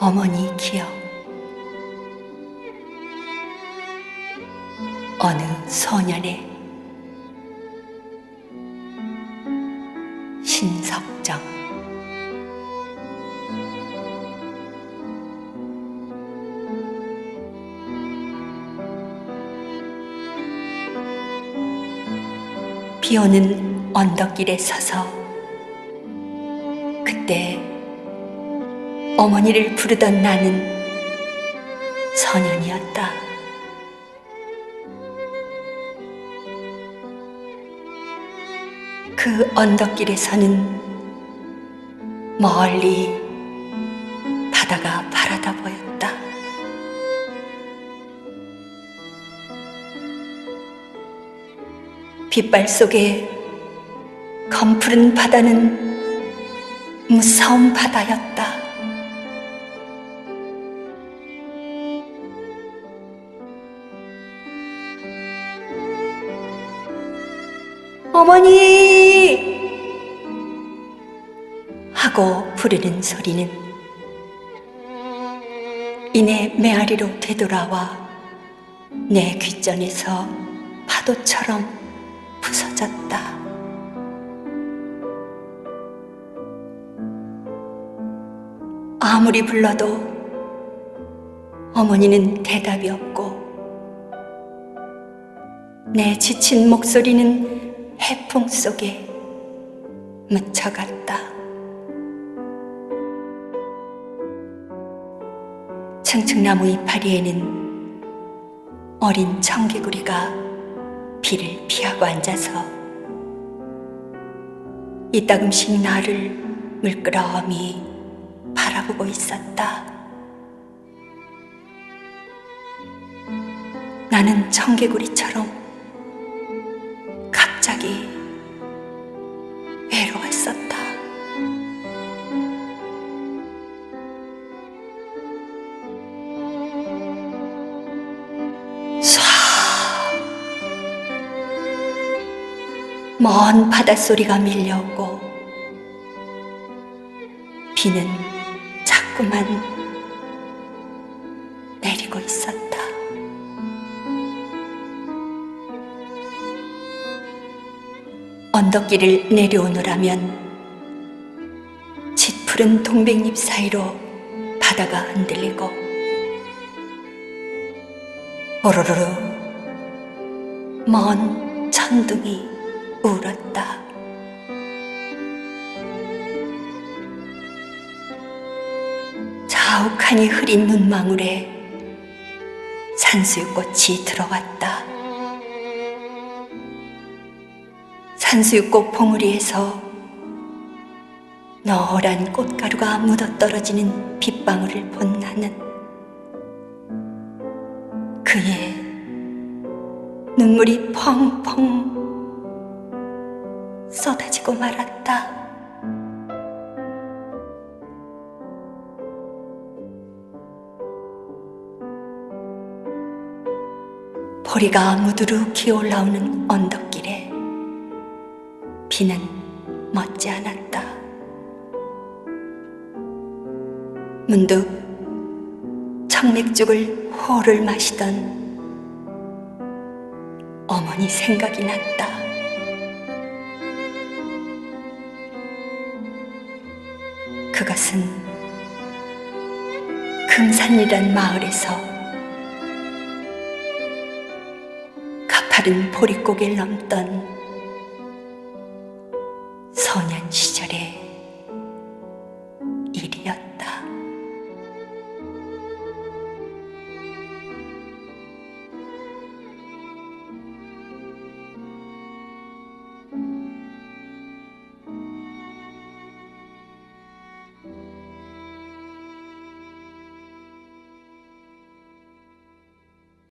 어머니 기억 어느 소년의 신석정. 비 오는 언덕길에 서서 그때 어머니를 부르던 나는 소년이었다. 그 언덕길에서는 멀리 바다가 바라다 보였다. 빛발 속에 검푸른 바다는 무서운 바다였다. 어머니! 하고 부르는 소리는 이내 메아리로 되돌아와 내 귓전에서 파도처럼 부서졌다. 아무리 불러도 어머니는 대답이 없고 내 지친 목소리는 해풍 속에 묻혀갔다. 층층나무 이파리에는 어린 청개구리가 비를 피하고 앉아서 이따금씩 나를 물끄러미 바라보고 있었다. 나는 청개구리처럼 갑자기 외로웠었다. 쏴! 먼 바닷소리가 밀려오고 비는 자꾸만 내리고 있었다. 언덕길을 내려오느라면 짙푸른 동백잎 사이로 바다가 흔들리고 오로로로 먼 천둥이 울었다. 자욱하니 흐린 눈망울에 산수유꽃이 들어왔다. 산수유꽃 봉우리에서 노란 꽃가루가 묻어떨어지는 빗방울을 본 나는 그의 눈물이 펑펑 쏟아지고 말았다. 보리가 무드룩히 올라오는 언덕길에 비는 멎지 않았다. 문득 청맥죽을 호를 마시던 어머니 생각이 났다. 그것은 금산이란 마을에서 가파른 보릿고개를 넘던